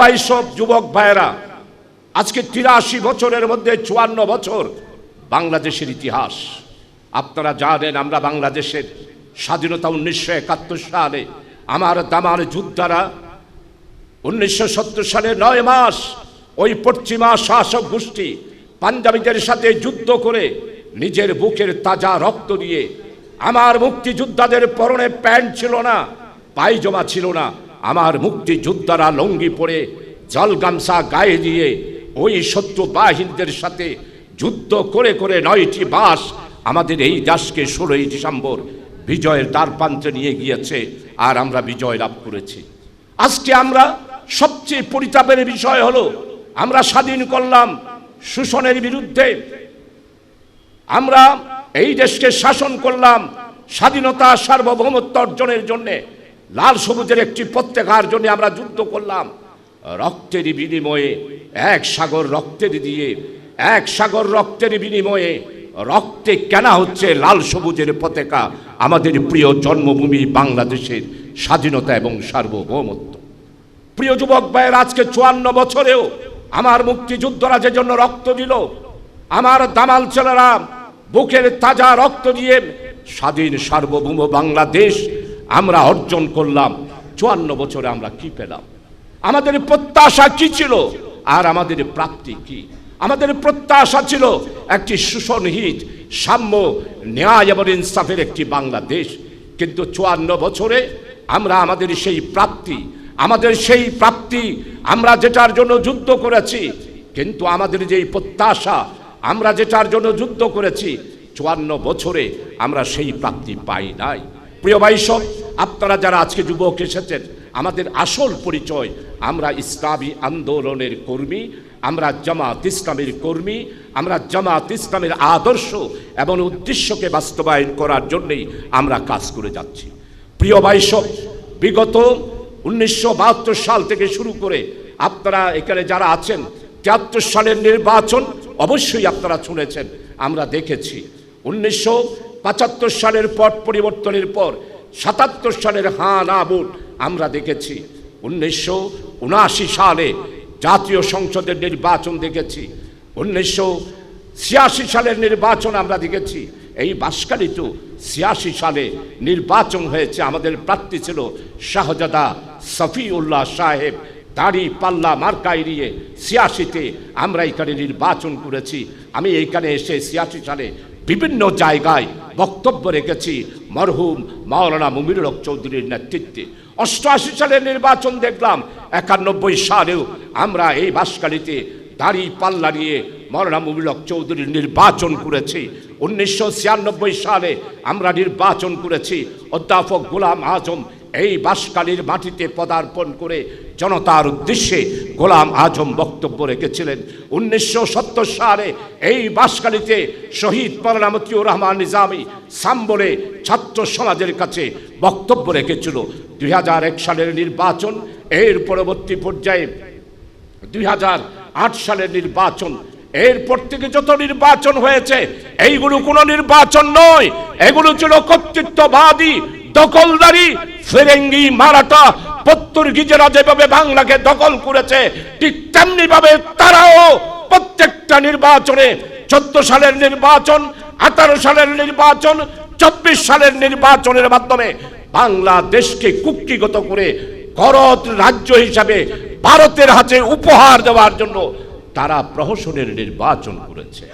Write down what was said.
ভাই সব যুবক ভাইয়েরা, আজকে তিরাশি বছরের মধ্যে চুয়ান্ন বছর বাংলাদেশের ইতিহাস। আপনারা জানেন আমরা বাংলাদেশের স্বাধীনতা উনিশশো একাত্তর সালে আমার দামার যোদ্ধারা উনিশশো সত্তর সালে নয় মাস ওই পশ্চিমা শাসক গোষ্ঠী পাঞ্জাবিদের সাথে যুদ্ধ করে নিজের বুকের তাজা রক্ত দিয়ে আমার মুক্তিযোদ্ধাদের পরনে প্যান্ট ছিল না, পায়জমা ছিল না আমার মুক্তিযোদ্ধারা লঙ্গি পরে জল গামছা গায়ে দিয়ে ওই শত্রু বাহিনীদের সাথে যুদ্ধ করে করে নয়টি বাস আমাদের এই দেশকে ষোলোই ডিসেম্বর বিজয়ের দ্বার প্রান্তে নিয়ে গিয়েছে আর আমরা বিজয় লাভ করেছি। আজকে আমরা সবচেয়ে পরিতাপের বিষয় হলো, আমরা স্বাধীন করলাম শোষণের বিরুদ্ধে। আমরা এই দেশকে শাসন করলাম স্বাধীনতা সার্বভৌমত্ব অর্জনের জন্য। লাল সবুজের একটি পত্রিকার জন্য আমরা যুদ্ধ করলাম। রক্তের বিনিময়ে এক সাগর রক্তের দিয়ে, এক সাগর রক্তের বিনিময়ে রক্তে কেনা হচ্ছে লাল সবুজের পতাকা আমাদের প্রিয় জন্মভূমি বাংলাদেশের স্বাধীনতা এবং সার্বভৌমত্ব। প্রিয় যুবক ভাইয়ের, আজকে চুয়ান্ন বছরেও আমার মুক্তিযুদ্ধরা যে জন্য রক্ত দিল, আমার দামাল ছেলেরা বুকের তাজা রক্ত দিয়ে স্বাধীন সার্বভৌম বাংলাদেশ আমরা অর্জন করলাম। চুয়ান্ন বছরে আমরা কি পেলাম? আমাদের প্রত্যাশা কি ছিল? আর আমাদের প্রাপ্তি কি? আমাদের প্রত্যাশা ছিল একটি সুসংহিত, সাম্য ন্যায় এবং ইনসাফের একটি বাংলাদেশ। কিন্তু চুয়ান্ন বছরে আমরা আমাদের সেই প্রাপ্তি, আমাদের সেই প্রাপ্তি, আমরা যেটার জন্য যুদ্ধ করেছি, কিন্তু আমাদের যেই প্রত্যাশা, আমরা যেটার জন্য যুদ্ধ করেছি, চুয়ান্ন বছরে আমরা সেই প্রাপ্তি পাই নাই। প্রিয় ভাইসব আপনারা যারা আজকে যুবক এসেছেন, আমাদের আসল পরিচয়, আমরা ইসলামী আন্দোলনের কর্মী, আমরা জামাত ইসলামের কর্মী, আমরা জামাত ইসলামের আদর্শ এবং উদ্দেশ্যকে বাস্তবায়ন করার জন্যেই আমরা কাজ করে যাচ্ছি। প্রিয় ভাইসব বিগত উনিশশো বাহাত্তর সাল থেকে শুরু করে আপনারা এখানে যারা আছেন, তিয়াত্তর সালের নির্বাচন অবশ্যই আপনারা শুনেছেন, আমরা দেখেছি। উনিশশো পঁচাত্তর সালের পট পরিবর্তনের পর সাতাত্তর সালের হাঁ ভোট আমরা দেখেছি। উনিশশো উনআশি সালে জাতীয় সংসদের নির্বাচন দেখেছি। উনিশশো ছিয়াশি সালের নির্বাচন আমরা দেখেছি। এই বাসকালিত ছিয়াশি সালে নির্বাচন হয়েছে। আমাদের প্রার্থী ছিল শাহজাদা সফিউল্লাহ সাহেব। দাড়ি, পাল্লা, মার্কা এড়িয়ে ছিয়াশিতে আমরা এখানে নির্বাচন করেছি। আমি এইখানে এসে ছিয়াশি সালে বিভিন্ন জায়গায় বক্তব্য রেখেছি। মরহুম মাওলানা মুমিরুল হক চৌধুরীর নেতৃত্বে। অষ্টআশি সালের নির্বাচন দেখলাম, একানব্বই সালেও আমরা এই বাসকালিতে দাড়ি পাল্লা নিয়ে মৌলানা মুবিলক চৌধুরীর নির্বাচন করেছি। উনিশশো ছিয়ানব্বই সালে আমরা নির্বাচন করেছি, অধ্যাপক গোলাম আজম এই বাসকালীর মাটিতে পদার্পণ করে জনতার উদ্দেশ্যে গোলাম আজম বক্তব্য রেখেছিলেন। উনিশশো সত্তর সালে এই বাসকালীতে শহীদ মতিউর রহমান নিজামী সাম্বলে ছাত্র সমাজের কাছে বক্তব্য রেখেছিল। দুই হাজার এক সালের নির্বাচন, এর পরবর্তী পর্যায়ে দুই হাজার আট সালের নির্বাচন, এরপর থেকে যত নির্বাচন হয়েছে, এইগুলো কোনো নির্বাচন নয়, এগুলো ছিল কর্তৃত্ববাদী দখলদারি, ফেরেঙ্গি, মারাঠা পর্তুগিজেরা যেভাবে বাংলাকে দখল করেছে, ঠিক তেমনি ভাবে তারাও প্রত্যেকটা নির্বাচনে চোদ্দ সালের নির্বাচন, আঠারো সালের নির্বাচন, চব্বিশ সালের নির্বাচনের মাধ্যমে বাংলাদেশকে কুক্ষিগত করে করত রাজ্য হিসাবে ভারতের হাতে উপহার দেওয়ার জন্য তারা প্রহসনের নির্বাচন করেছে।